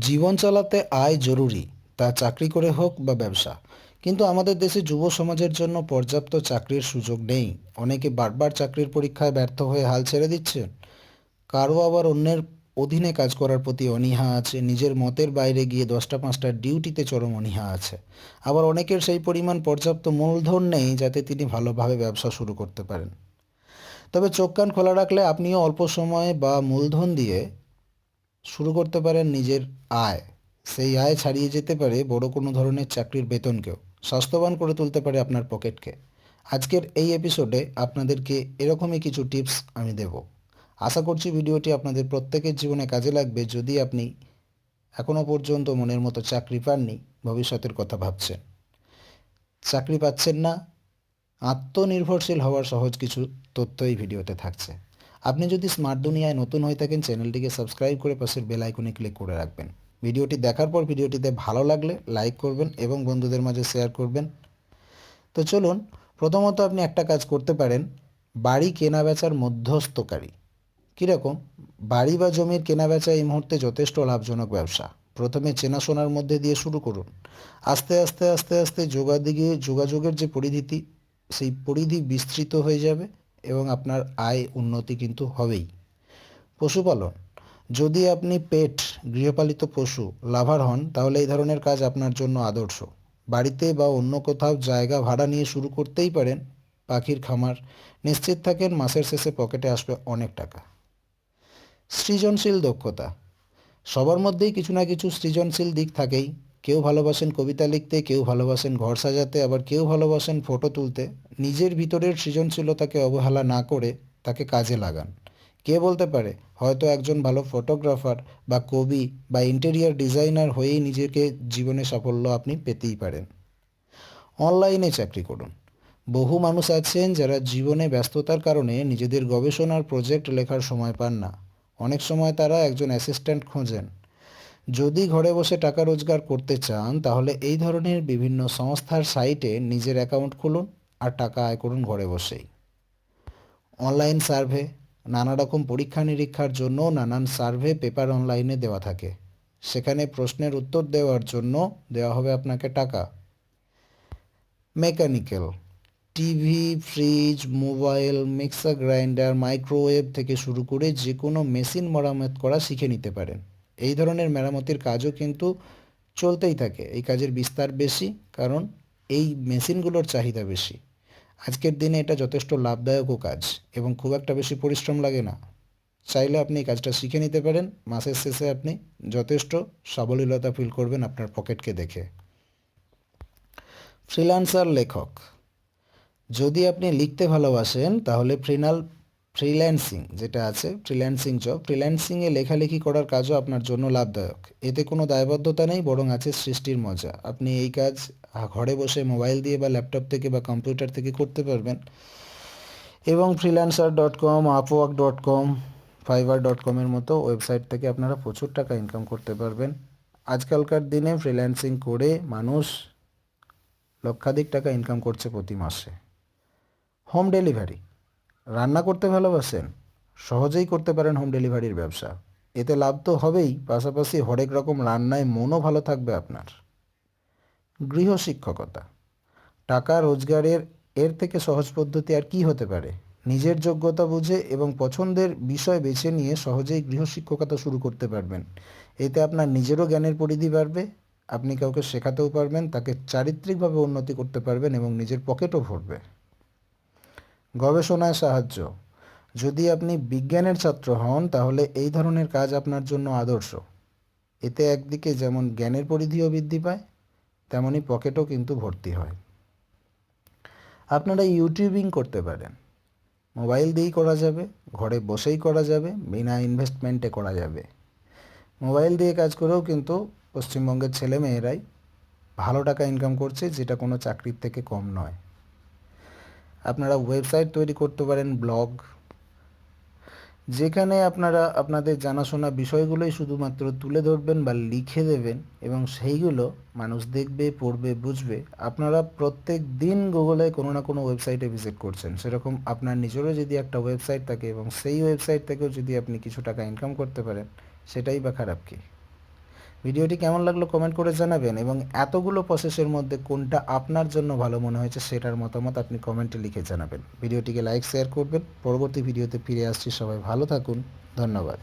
জীবন চালাতে আয় জরুরি, তা চাকরি করে হোক বা ব্যবসা। কিন্তু আমাদের দেশে যুব সমাজের জন্য পর্যাপ্ত চাকরির সুযোগ নেই। অনেকে বারবার চাকরির পরীক্ষায় ব্যর্থ হয়ে হাল ছেড়ে দিচ্ছেন। কারও আবার অন্যের অধীনে কাজ করার প্রতি অনীহা আছে। নিজের মতের বাইরে গিয়ে দশটা পাঁচটা ডিউটিতে চরম অনীহা আছে। আবার অনেকের সেই পরিমাণ পর্যাপ্ত মূলধন নেই যাতে তিনি ভালোভাবে ব্যবসা শুরু করতে পারেন। তবে চোখ কান খোলা রাখলে আপনিও অল্প সময়ে বা মূলধন দিয়ে শুরু করতে পারেন নিজের আয়। সেই আয় ছাড়িয়ে যেতে পারে বড় কোনো ধরনের চাকরির বেতনকেও। স্বাস্থ্যবান করে তুলতে পারে আপনার পকেটকে। আজকের এই এপিসোডে আপনাদেরকে এরকমই কিছু টিপস আমি দেব। আশা করছি ভিডিওটি আপনাদের প্রত্যেকের জীবনে কাজে লাগবে যদি আপনি এখনও পর্যন্ত মনের মতো চাকরি পাননি, ভবিষ্যতের কথা ভাবছেন। চাকরি পাচ্ছেন না, আত্মনির্ভরশীল হওয়ার সহজ কিছু তথ্য এই ভিডিওতে থাকছে। আপনি যদি স্মার্ট দুনিয়ায় নতুন হয়ে থাকেন, চ্যানেলটিকে সাবস্ক্রাইব করে পাশের বেল আইকনে ক্লিক করে রাখবেন। ভিডিওটি দেখার পর ভিডিওটিতে ভালো লাগলে লাইক করবেন এবং বন্ধুদের মাঝে শেয়ার করবেন। তো চলুন, প্রথমত আপনি একটা কাজ করতে পারেন, বাড়ি কেনা বেচার মধ্যস্থকারী। কীরকম? বাড়ি বা জমির কেনা বেচা এই মুহূর্তে যথেষ্ট লাভজনক ব্যবসা। প্রথমে চেনাশোনার মধ্যে দিয়ে শুরু করুন। আস্তে আস্তে আস্তে আস্তে যোগাদিগে যোগাযোগের যে পরিধিতি সেই পরিধি বিস্তৃত হয়ে যাবে। এবং আপনার আয় উন্নতি কিন্তু হবেই। পশুপালন। যদি আপনি পেট, গৃহপালিত পশু, লাভার হন, তাহলে এই ধরনের কাজ আপনার জন্য আদর্শ। বাড়িতে বা অন্য কোথাও জায়গা ভাড়া নিয়ে শুরু করতেই পারেন। পাখির খামার নিশ্চিত থাকেন, মাসের শেষে পকেটে আসবে অনেক টাকা। সৃজনশীল দক্ষতা। সবার মধ্যেই কিছু না কিছু সৃজনশীল দিক থাকেই। কেউ ভালোবাসেন কবিতা লিখতে, কেউ ভালোবাসেন ঘর সাজাতে, আবার কেউ ভালোবাসেন ফটো তুলতে। নিজের ভিতরের সৃজনশীলতাকে অবহেলা না করে তাকে কাজে লাগান। কে বলতে পারে? হয়তো একজন ভালো ফটোগ্রাফার বা কবি বা ইন্টেরিয়ার ডিজাইনার হয়েই নিজেকে জীবনে সাফল্য আপনি পেতেই পারেন। অনলাইনে চাকরি করুন। বহু মানুষ আছেন যারা জীবনে ব্যস্ততার কারণে নিজেদের গবেষণার প্রজেক্ট লেখার সময় পান না। অনেক সময় তারা একজন অ্যাসিস্ট্যান্ট খোঁজেন। যদি ঘরে বসে টাকা রোজগার করতে চান, তাহলে এই ধরনের বিভিন্ন সংস্থার সাইটে নিজের অ্যাকাউন্ট খুলুন আর টাকা আয় করুন ঘরে বসেই। অনলাইন সার্ভে, নানা রকম পরীক্ষা নিরীক্ষার জন্য নানান সার্ভে পেপার অনলাইনে দেওয়া থাকে। সেখানে প্রশ্নের উত্তর দেওয়ার জন্য দেওয়া হবে আপনাকে টাকা। Mechanical, TV, fridge, mobile, mixer, grinder, microwave থেকে শুরু করে যে কোনো মেশিন মেরামত করা শিখে নিতে পারেন। এই ধরনের মেরামতির কাজও কিন্তু চলতেই থাকে। এই কাজের বিস্তার বেশি, কারণ এই মেশিনগুলোর চাহিদা বেশি। আজকের দিনে এটা যথেষ্ট লাভদায়কও কাজ এবং খুব একটা বেশি পরিশ্রম লাগে না। চাইলে আপনি এই কাজটা শিখে নিতে পারেন। মাসের শেষে আপনি যথেষ্ট সাবলীলতা ফিল করবেন আপনার পকেটকে দেখে। ফ্রিল্যান্সার লেখক। যদি আপনি লিখতে ভালোবাসেন, তাহলে ফ্রিনাল ফ্রিল্যান্সিং যেটা আছে ফ্রিল্যান্সিং জব ফ্রিল্যান্সিংয়ে লেখালেখি করার কাজও আপনার জন্য লাভদায়ক। এতে কোনো দায়বদ্ধতা নেই, বরং আছে সৃষ্টির মজা। আপনি এই কাজ ঘরে বসে মোবাইল দিয়ে বা ল্যাপটপ থেকে বা কম্পিউটার থেকে করতে পারবেন। এবং freelancer dot com Upwork dot com Fiverr dot কমের মতো ওয়েবসাইট থেকে আপনারা প্রচুর টাকা ইনকাম করতে পারবেন। আজকালকার দিনে ফ্রিল্যান্সিং করে মানুষ লক্ষাধিক টাকা ইনকাম করছে প্রতি মাসে। হোম ডেলিভারি রান্না করতে ভালোবাসেন, সহজেই করতে পারেন হোম ডেলিভারির ব্যবসা। এতে লাভ তো হবেই, পাশাপাশি হরেক রকম রান্নায় মনও ভালো থাকবে আপনার। গৃহশিক্ষকতা। টাকা রোজগারের, এর থেকে সহজ পদ্ধতি আর কি হতে পারে? নিজের যোগ্যতা বুঝে এবং পছন্দের বিষয় বেছে নিয়ে সহজেই গৃহশিক্ষকতা শুরু করতে পারবেন। এতে আপনার নিজেরও জ্ঞানের পরিধি বাড়বে, আপনি কাউকে শেখাতেও পারবেন, তাকে চারিত্রিকভাবে উন্নতি করতে পারবেন এবং নিজের পকেটও ভরবে। গবেষণায় সাহায্য। যদি আপনি বিজ্ঞানের ছাত্র হন, তাহলে এই ধরনের কাজ আপনার জন্য আদর্শ। এতে একদিকে যেমন জ্ঞানের পরিধিও বৃদ্ধি পায় তেমনই পকেটও কিন্তু ভর্তি হয়। আপনারা ইউটিউবিং করতে পারেন। মোবাইল দিয়েই করা যাবে, ঘরে বসেই করা যাবে, বিনা ইনভেস্টমেন্টে করা যাবে। মোবাইল দিয়ে কাজ করেও কিন্তু পশ্চিমবঙ্গের ছেলে মেয়েরাই ভালো টাকা ইনকাম করছে, যেটা কোনো চাকরির থেকে কম নয়। আপনারা ওয়েবসাইট তৈরি করতে পারেন ব্লগ যেখানে আপনারা আপনাদের জানাশোনা বিষয়গুলোই শুধুমাত্র তুলে ধরবেন বা লিখে দেবেন এবং সেইগুলো মানুষ দেখবে, পড়বে, বুঝবে। আপনারা প্রত্যেক দিন গুগলে কোনো না কোনো ওয়েবসাইটে ভিজিট করছেন। সেরকম আপনার নিজেরও যদি একটা ওয়েবসাইট থাকে এবং সেই ওয়েবসাইট থেকেও যদি আপনি কিছু টাকা ইনকাম করতে পারেন, সেটাই বা খারাপ কি? ভিডিওটি কেমন লাগল কমেন্ট করে জানাবেন এবং এতগুলো প্রসেসের মধ্যে কোনটা আপনার জন্য ভালো মনে হয়েছে সেটার মতামত আপনি কমেন্টে লিখে জানাবেন। ভিডিওটিকে লাইক শেয়ার করবেন। পরবর্তী ভিডিওতে ফিরে আসছি। সবাই ভালো থাকুন। ধন্যবাদ।